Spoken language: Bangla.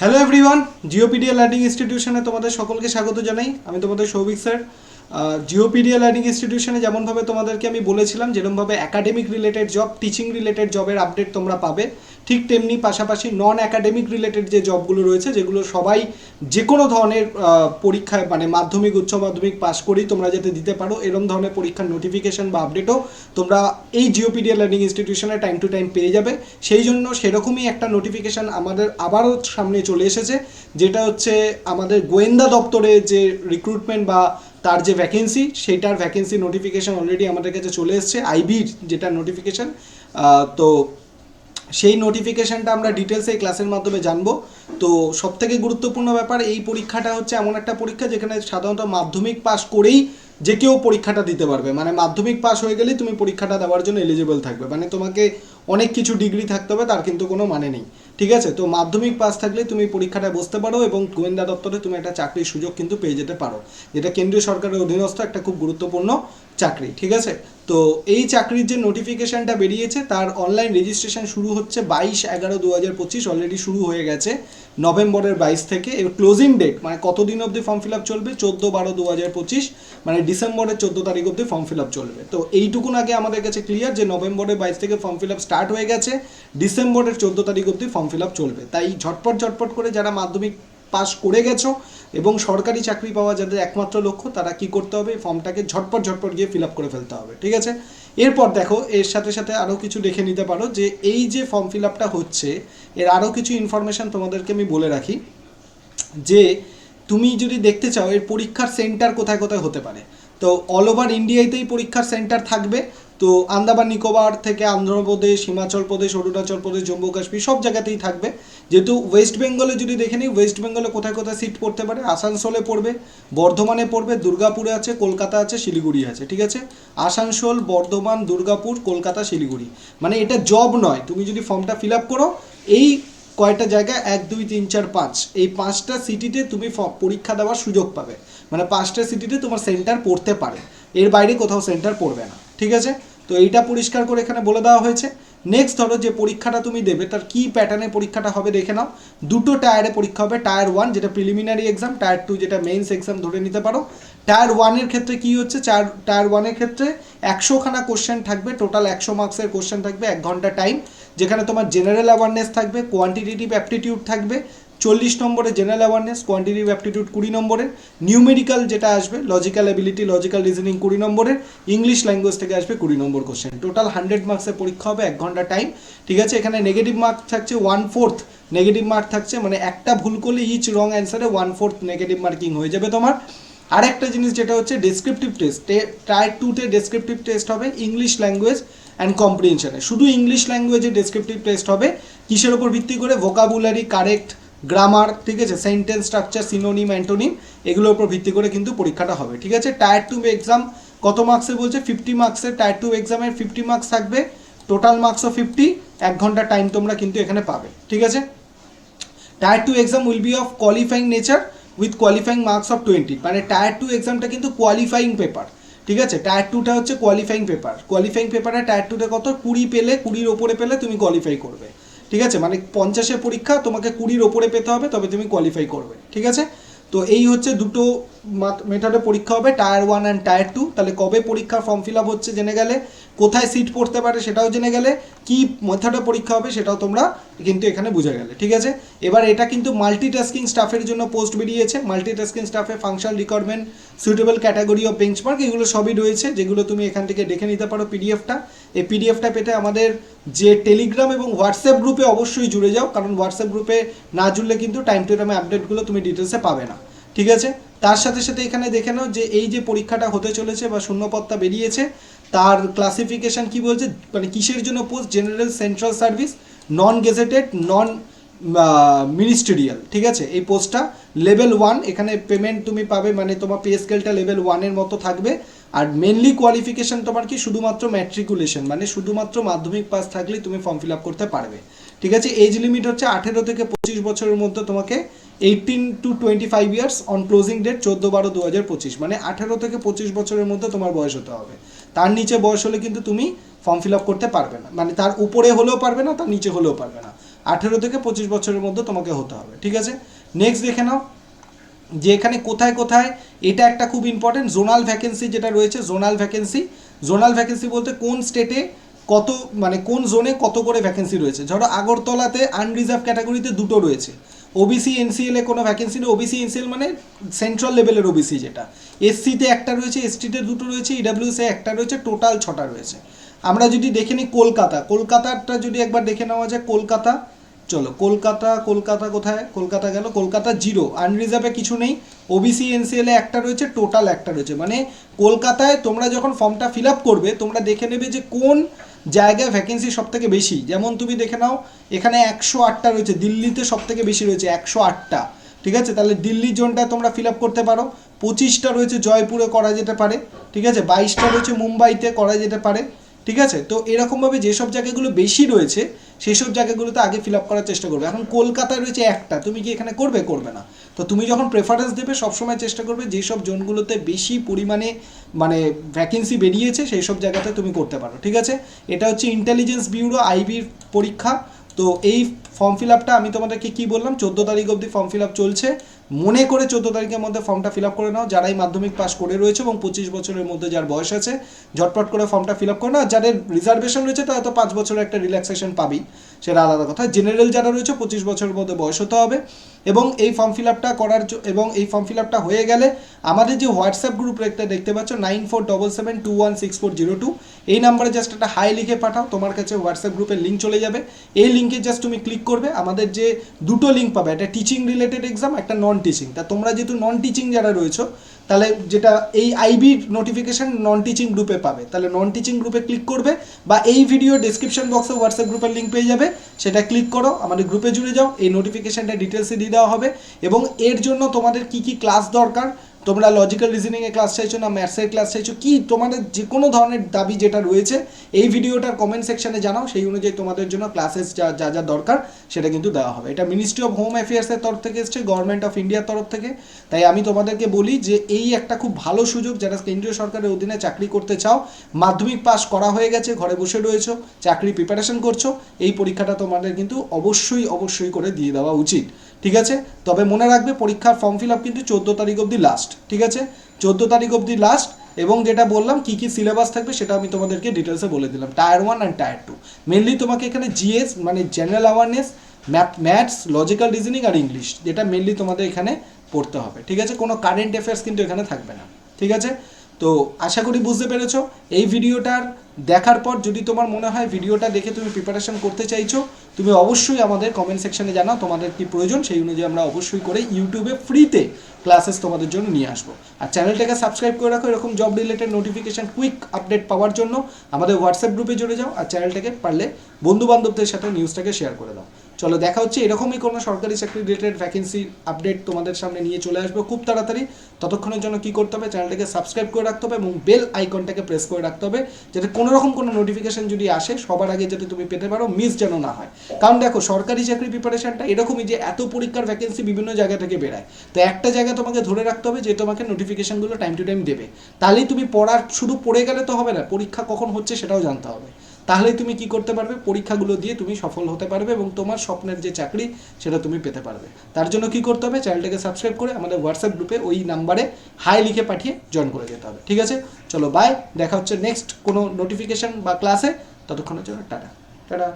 হ্যালো এভরিওয়ান জিওপিডিয়া লার্নিং ইনস্টিটিউশনে তোমাদের সকলকে স্বাগত জানাই। আমি তোমাদের সৌভিক স্যার। জিওপিডিয়া লার্নিং ইনস্টিটিউশনে যেমনভাবে তোমাদেরকে আমি বলেছিলাম যেরকমভাবে academic related job teaching related জবের আপডেট তোমরা পাবে, ঠিক তেমনি পাশাপাশি নন অ্যাকাডেমিক রিলেটেড যে জবগুলো রয়েছে, যেগুলো সবাই যে কোনো ধরনের পরীক্ষায় মানে মাধ্যমিক, উচ্চ মাধ্যমিক পাস করেই তোমরা যাতে দিতে পারো, এরম ধরনের পরীক্ষার নোটিফিকেশন বা আপডেটও তোমরা এই জিওপিডিয়া লার্নিং ইনস্টিটিউশনে টাইম টু টাইম পেয়ে যাবে। সেই জন্য সেরকমই একটা নোটিফিকেশন আমাদের আবারও সামনে চলে এসেছে, যেটা হচ্ছে আমাদের গোয়েন্দা দপ্তরে যে রিক্রুটমেন্ট বা তার যে ভ্যাকেন্সি সেইটার ভ্যাকেন্সি নোটিফিকেশন অলরেডি আমাদের কাছে চলে এসছে আইবির যেটা নোটিফিকেশন তো সেই নোটিফিকেশানটা আমরা ডিটেলসে এই ক্লাসের মাধ্যমে জানব। তো সবথেকে গুরুত্বপূর্ণ ব্যাপার, এই পরীক্ষাটা হচ্ছে এমন একটা পরীক্ষা যেখানে সাধারণত মাধ্যমিক পাস করেই যে কেউ পরীক্ষাটা দিতে পারবে। মানে মাধ্যমিক পাস হয়ে গেলেই তুমি পরীক্ষাটা দেওয়ার জন্য এলিজিবল থাকবে। মানে তোমাকে অনেক কিছু ডিগ্রি থাকতে হবে, তার কিন্তু কোনো মানে নেই। ঠিক আছে? তো মাধ্যমিক পাস থাকলে তুমি পরীক্ষাটায় বসতে পারো এবং গোয়েন্দা দপ্তরে তুমি একটা চাকরির সুযোগ কিন্তু পেয়ে যেতে পারো। যেটা কেন্দ্রীয় সরকারের অধীনস্থ একটা খুব গুরুত্বপূর্ণ চাকরি, ঠিক আছে? তো এই চাকরির যে নোটিফিকেশানটা বেরিয়েছে, তার অনলাইন রেজিস্ট্রেশন শুরু হচ্ছে বাইশ এগারো দু হাজার পঁচিশ অলরেডি শুরু হয়ে গেছে। নভেম্বরের বাইশ থেকে ক্লোজিং ডেট মানে কতদিন অবধি ফর্ম ফিল আপ চলবে? চোদ্দ বারো দু হাজার পঁচিশ মানে ডিসেম্বরের চোদ্দ তারিখ অবধি ফর্ম ফিল আপ চলবে। তো এইটুকুন আগে আমাদের কাছে ক্লিয়ার যে নভেম্বরের বাইশ থেকে ফর্ম ফিল আপ স্টার্ট হয়ে গেছে, ডিসেম্বরের চোদ্দ তারিখ অবধি ফর্ম ফিল আপ চলবে। তাই ঝটপট ঝটপট করে যারা মাধ্যমিক পাস করে গেছো এবং সরকারি চাকরি পাওয়া যাদের একমাত্র লক্ষ্য, তারা কি করতে হবে? ফর্মটাকে ঝটপট ঝটপট গিয়ে ফিল আপ করে ফেলতে হবে। ঠিক আছে? এরপর দেখো, এর সাথে সাথে আরও কিছু দেখে নিতে পারো যে এই যে ফর্ম ফিল আপটা হচ্ছে, এর আরও কিছু ইনফরমেশান তোমাদেরকে আমি বলে রাখি যে তুমি যদি দেখতে চাও, এর পরীক্ষার সেন্টার কোথায় কোথায় হতে পারে। তো অল ওভার ইন্ডিয়াতেই পরীক্ষার সেন্টার থাকবে তো আন্দামান, নিকোবর থেকে অন্ধ্রপ্রদেশ হিমাচল প্রদেশ, অরুণাচল প্রদেশ, জম্মু কাশ্মীর সব জায়গাতেই থাকবে। যেহেতু ওয়েস্ট বেঙ্গলে যদি দেখে নিই, ওয়েস্ট বেঙ্গলে কোথায় কোথায় সিট পড়তে পারে? আসানসোলে পড়বে, বর্ধমানে পড়বে, দুর্গাপুরে আছে, কলকাতা আছে, শিলিগুড়ি আছে, ঠিক আছে? আসানসোল, বর্ধমান, দুর্গাপুর, কলকাতা, শিলিগুড়ি। মানে এটা জব নয়। তুমি যদি ফর্মটা ফিল আপ করো, এই কয়টা জায়গা এক, দুই, তিন, চার, পাঁচ, এই পাঁচটা সিটিতে তুমি পরীক্ষা দেওয়ার সুযোগ পাবে। মানে পাঁচটা সিটিতে তোমার সেন্টার পড়তে পারে। এর বাইরে কোথাও সেন্টার পড়বে না। ঠিক আছে? তো এইটা পরিষ্কার করে এখানে বলে দেওয়া হয়েছে। নেক্সট ধরো যে পরীক্ষাটা তুমি দেবে, তার কি প্যাটার্নে পরীক্ষাটা হবে দেখে নাও। দুটো টায়ারে পরীক্ষা হবে টায়ার ওয়ান যেটা প্রিলিমিনারি এক্সাম টায়ার টু যেটা মেইনস এক্সাম ধরে নিতে পারো। টায়ার ওয়ানের ক্ষেত্রে কি হচ্ছে? চার টায়ার ওয়ানের ক্ষেত্রে একশোখানা কোশ্চেন থাকবে টোটাল একশো মার্কসের কোশ্চেন থাকবে, এক ঘণ্টা টাইম যেখানে তোমার জেনারেল অ্যাওয়ারনেস থাকবে কোয়ান্টিটেটিভ অ্যাপটিটিউড থাকবে চল্লিশ নম্বরে জেনারেল অ্যাওয়ারনেস কোয়ান্টিটিভ অ্যাপটিটিউড কুড়ি নম্বরের নিউমেরিক্যাল যেটা আসবে লজিক্যাল অ্যাবিলিটি লজিক্যাল রিজনিং কুড়ি নম্বরের ইংলিশ ল্যাঙ্গুয়েজ থেকে আসবে কুড়ি নম্বর কোশ্চেন টোটাল হান্ড্রেড মার্কসের পরীক্ষা হবে এক ঘণ্টা টাইম ঠিক আছে? এখানে নেগেটিভ মার্ক থাকছে ওয়ান ফোর্থ নেগেটিভ মার্ক থাকছে মানে একটা ভুল করলে ইচ রং অ্যান্সারে ওয়ান ফোর্থ নেগেটিভ মার্কিং হয়ে যাবে তোমার। আরেকটা জিনিস যেটা হচ্ছে ডেসক্রিপটিভ টেস্ট টায়ার টুতে ডেসক্রিপটিভ টেস্ট হবে ইংলিশ ল্যাঙ্গুয়েজ অ্যান্ড কম্প্রিহেনশনে শুধু ইংলিশ ল্যাঙ্গুয়েজে ডেসক্রিপটিভ টেস্ট হবে, কিসের ওপর ভিত্তি করে ভোকাবুলারি কারেক্ট গ্রামার ঠিক আছে? সেন্টেন্স স্ট্রাকচার সিনোনিম অ্যান্টোনিম এগুলোর উপর ভিত্তি করে কিন্তু পরীক্ষাটা হবে, ঠিক আছে? টায়ার টু এক্সাম কত মার্কসের বলছে? ফিফটি মার্কসের টায়ার টু এক্সামের ফিফটি মার্কস থাকবে টোটাল মার্কসও ফিফটি এক ঘণ্টা টাইম তোমরা কিন্তু এখানে পাবে, ঠিক আছে? Tier two exam will be of qualifying nature with qualifying marks of twenty মানে টায়ার টু এক্সামটা কিন্তু কোয়ালিফাইং পেপার ঠিক আছে? টায়ার টুটা হচ্ছে কোয়ালিফাইং পেপার কোয়ালিফাইং পেপারে টায়ার টুতে কত? কুড়ি পেলে, কুড়ির ওপরে পেলে তুমি কোয়ালিফাই করবে। ঠিক আছে? মানে পঞ্চাশের পরীক্ষা তোমাকে কুড়ির ওপরে পেতে হবে, তবে তুমি কোয়ালিফাই করবে। ঠিক আছে? তো এই হচ্ছে দুটো মেথডে পরীক্ষা হবে, tier one and tier two. তাহলে কবে পরীক্ষার ফর্ম ফিল আপ হচ্ছে জেনে গেলে? কোথায় সিট পড়তে পারে সেটাও জেনে গেলে। কি মেথডে পরীক্ষা হবে সেটাও তোমরা কিন্তু এখানে বুঝে গেলে, ঠিক আছে? এবার এটা কিন্তু মাল্টিটাস্কিং স্টাফের জন্য পোস্ট বেরিয়েছে। Multitasking স্টাফে functional requirement suitable category of benchmark এগুলো সবই রয়েছে, যেগুলো তুমি এখান থেকে দেখে নিতে পারো পিডিএফটা এই পিডিএফটা পেতে আমাদের যে টেলিগ্রাম এবং হোয়াটসঅ্যাপ গ্রুপে অবশ্যই জুড়ে যাও, কারণ হোয়াটসঅ্যাপ গ্রুপে না জুড়লে কিন্তু টাইম টু টাইমে আপডেটগুলো তুমি ডিটেলসে পাবে না, ঠিক আছে? তার সাথে সাথে এখানে দেখে নাও যে এই যে পরীক্ষাটা হতে চলেছে বা শূন্যপত্তা বেরিয়েছে, তার ক্লাসিফিকেশন কি বলছে? মানে কিসের জন্য post general central service non gazetted non ministerial ঠিক আছে? এই পোস্টটা লেভেল ওয়ান এখানে পেমেন্ট তুমি পাবে মানে তোমার পে স্কেলটা লেভেল ওয়ানের মতো থাকবে। আর মেনলি কোয়ালিফিকেশন তোমার কি? শুধুমাত্র ম্যাট্রিকুলেশন মানে শুধুমাত্র মাধ্যমিক পাস থাকলেই তুমি ফর্ম ফিল আপ করতে পারবে। ঠিক আছে? এজ লিমিট হচ্ছে আঠেরো থেকে পঁচিশ বছরের মধ্যে তোমাকে eighteen to twenty five years on closing date চোদ্দ বারো দু হাজার পঁচিশ। মানে আঠেরো থেকে পঁচিশ বছরের মধ্যে তোমার বয়স হতে হবে। তার নিচে বয়স হলে কিন্তু তুমি ফর্ম ফিল আপ করতে পারবে না। মানে তার উপরে হলেও পারবে না, তার নিচে হলেও পারবে না। আঠেরো থেকে পঁচিশ বছরের মধ্যে তোমাকে হতে হবে, ঠিক আছে? নেক্সট দেখে নাও, যে এখানে কোথায় কোথায়, এটা একটা খুব ইম্পর্টেন্ট জোনাল ভ্যাকেন্সি যেটা রয়েছে জোনাল ভ্যাকেন্সি জোনাল ভ্যাকেন্সি বলতে কোন স্টেটে কত মানে কোন জোনে কত করে ভ্যাকেন্সি রয়েছে? ধরো আগরতলাতে আনরিজার্ভ ক্যাটাগরিতে দুটো রয়েছে। ওবিসি এনসিএল কোনো ভ্যাকেন্সি নেই। ওবিসি এনসিএল মানে সেন্ট্রাল লেভেলের ওবিসি যেটা। এসসিতে একটা রয়েছে এসটিতে দুটো রয়েছে ইডাব্লিউসে একটা রয়েছে টোটাল ছটা রয়েছে। আমরা যদি দেখে নিই কলকাতা কলকাতাটা যদি একবার দেখে নেওয়া যায়, কলকাতা, চলো, কলকাতা কলকাতা কোথায়? কলকাতা গেল, কলকাতা জিরো আনরিজার্ভে কিছু নেই। ওবিসি এনসিএল একটা রয়েছে টোটাল একটা রয়েছে। মানে কলকাতায় তোমরা যখন ফর্মটা ফিল আপ করবে, তোমরা দেখে নেবে যে কোন জায়গায় ভ্যাকেন্সি সব থেকে বেশি। যেমন তুমি দেখে নাও, এখানে একশো আটটা রয়েছে, দিল্লিতে সব থেকে বেশি রয়েছে, একশো আটটা। ঠিক আছে? তাহলে দিল্লি জোনটা তোমরা ফিল আপ করতে পারো। পঁচিশটা রয়েছে জয়পুরে করা যেতে পারে। ঠিক আছে? বাইশটা রয়েছে মুম্বাইতে করা যেতে পারে। ঠিক আছে? তো এরকমভাবে যেসব জায়গাগুলো বেশি রয়েছে সেই সব জায়গাগুলোতে আগে ফিল আপ করার চেষ্টা করবে। এখন কলকাতায় রয়েছে একটা। তুমি কি এখানে করবে? করবে না। তো তুমি যখন প্রেফারেন্স দেবে, সবসময় চেষ্টা করবে যেসব জোনগুলোতে বেশি পরিমাণে মানে ভ্যাকেন্সি বেরিয়েছে সেই সব জায়গাতে তুমি করতে পারো। ঠিক আছে? এটা হচ্ছে ইন্টেলিজেন্স ব্যুরো আইবির পরীক্ষা। তো এই ফর্ম ফিল আপটা আমি তোমাদেরকে কি বললাম? চোদ্দ তারিখ অবধি ফর্ম ফিল আপ চলছে। মনে করে চোদ্দ তারিখের মধ্যে ফর্মটা ফিল আপ করে নাও। যারাই মাধ্যমিক পাস করে রয়েছে এবং পঁচিশ বছরের মধ্যে যার বয়স আছে, ঝটপট করে ফর্মটা ফিল আপ করে নাও। যাদের রিজার্ভেশন রয়েছে, তারা তো পাঁচ বছরের একটা রিল্যাক্সেশন পাবি সেটা আলাদা কথা। জেনারেল যারা রয়েছে, পঁচিশ বছরের মধ্যে বয়স হতে হবে। এবং এই ফর্ম ফিল আপটা করার এবং এই ফর্ম ফিল আপটা হয়ে গেলে আমাদের যে হোয়াটসঅ্যাপ গ্রুপ একটা দেখতে পাচ্ছ nine four double seven two one six four zero two এই নাম্বারে জাস্ট একটা হাই লিখে পাঠাও। তোমার কাছে হোয়াটসঅ্যাপ গ্রুপের লিঙ্ক চলে যাবে। এই লিঙ্কে জাস্ট তুমি ক্লিক করবে, আমাদের যে দুটো লিঙ্ক পাবে, একটা টিচিং রিলেটেড এক্সাম একটা নন টিচিং তা তোমরা যেহেতু নন টিচিং যারা রয়েছো, তাহলে যেটা এই আইবির নোটিফিকেশন নন টিচিং গ্রুপে পাবে। তাহলে নন টিচিং গ্রুপে ক্লিক করবে বা এই ভিডিও ডিসক্রিপশন বক্সে হোয়াটসঅ্যাপ গ্রুপের লিঙ্ক পেয়ে যাবে। সেটা ক্লিক করো, আমাদের গ্রুপে জুড়ে যাও, এই নোটিফিকেশানটা ডিটেলসে দিয়ে দেওয়া হবে। এবং এর জন্য তোমাদের কি কি ক্লাস দরকার তোমরা লজিক্যাল রিজনিংয়ে ক্লাস চাইছো না ম্যাথসের ক্লাস চাইছো, কি তোমাদের যে কোনো ধরনের দাবি যেটা রয়েছে, এই ভিডিওটার কমেন্ট সেকশনে জানাও, সেই অনুযায়ী তোমাদের জন্য ক্লাসেস যা যা যা দরকার, সেটা কিন্তু দেওয়া হবে। এটা মিনিস্ট্রি অফ হোম অ্যাফেয়ার্সের তরফ থেকে এসছে গভর্নমেন্ট অফ ইন্ডিয়ার তরফ থেকে। তাই আমি তোমাদেরকে বলি যে, এই একটা খুব ভালো সুযোগ যারা কেন্দ্রীয় সরকারের অধীনে চাকরি করতে চাও, মাধ্যমিক পাস করা হয়ে গেছে, ঘরে বসে রয়েছো, চাকরি প্রিপারেশন করছ, এই পরীক্ষাটা তোমাদের কিন্তু অবশ্যই অবশ্যই করে দিয়ে দেওয়া উচিত। ঠিক আছে? তবে মনে রাখবে পরীক্ষার ফর্ম ফিল আপ কিন্তু চোদ্দ তারিখ অবধি লাস্ট ঠিক আছে? চোদ্দ তারিখ অবধি লাস্ট এবং যেটা বললাম, কি কি সিলেবাস থাকবে সেটা আমি তোমাদেরকে ডিটেলসে বলে দিলাম। Tier one and tier two mainly তোমাকে এখানে জিএস মানে general awareness math maths logical reasoning আর ইংলিশ যেটা মেনলি তোমাদের এখানে পড়তে হবে। ঠিক আছে? কোনো কারেন্ট অ্যাফেয়ার্স কিন্তু এখানে থাকবে না। ঠিক আছে? তো আশা করি বুঝতে পেরেছ। এই ভিডিওটার দেখার পর যদি তোমার মনে হয় ভিডিওটা দেখে তুমি প্রিপারেশন করতে চাইছো, তুমি অবশ্যই আমাদের কমেন্ট সেকশনে জানাও তোমাদের কি প্রয়োজন, সেই অনুযায়ী আমরা অবশ্যই করে ইউটিউবে ফ্রিতে ক্লাসেস তোমাদের জন্য নিয়ে আসব। আর চ্যানেলটাকে সাবস্ক্রাইব করে রাখো, এরকম job related notification quick update পাওয়ার জন্য আমাদের হোয়াটসঅ্যাপ গ্রুপে জুড়ে যাও, আর চ্যানেলটাকে পারলে বন্ধু বান্ধবদের সাথে নিউজটাকে শেয়ার করে দাও। চলো দেখা হচ্ছে। এরকমই কোনো সরকারি চাকরি রিলেটেড ভ্যাকেন্সি আপডেট তোমাদের সামনে নিয়ে চলে আসবে। খুব তাড়াতাড়ি। ততক্ষণের জন্য কি করতে হবে? চ্যানেলটাকে সাবস্ক্রাইব করে রাখতে হবে এবং বেল আইকনটাকে প্রেস করে রাখতে হবে যাতে কোনো রকম কোনো নোটিফিকেশন যদি আসে, সবার আগে যাতে তুমি পেতে পারো মিস যেন না হয়। কারণ দেখো, সরকারি চাকরি প্রিপারেশনটা এরকমই যে এত পরীক্ষার ভ্যাকেন্সি বিভিন্ন জায়গা থেকে বেরায়। তো একটা জায়গা তোমাকে ধরে রাখতে হবে যে তোমাকে নোটিফিকেশনগুলো টাইম টু টাইম দেবে। তাহলেই তুমি পড়ার শুধু পড়ে গেলে তো হবে না, পরীক্ষা কখন হচ্ছে সেটাও জানতে হবে। তাহলেই তুমি কি করতে পারবে? পরীক্ষাগুলো দিয়ে তুমি সফল হতে পারবে এবং তোমার স্বপ্নের যে চাকরি, সেটা তুমি পেতে পারবে। তার জন্য কি করতে হবে? চ্যানেলটাকে সাবস্ক্রাইব করে আমাদের হোয়াটসঅ্যাপ গ্রুপে ওই নাম্বারে হাই লিখে পাঠিয়ে জয়েন করে যেতে হবে। ঠিক আছে? চলো বাই দেখা হচ্ছে নেক্সট কোনো নোটিফিকেশান বা ক্লাসে ততক্ষণের জন্য টাটা। টাটা।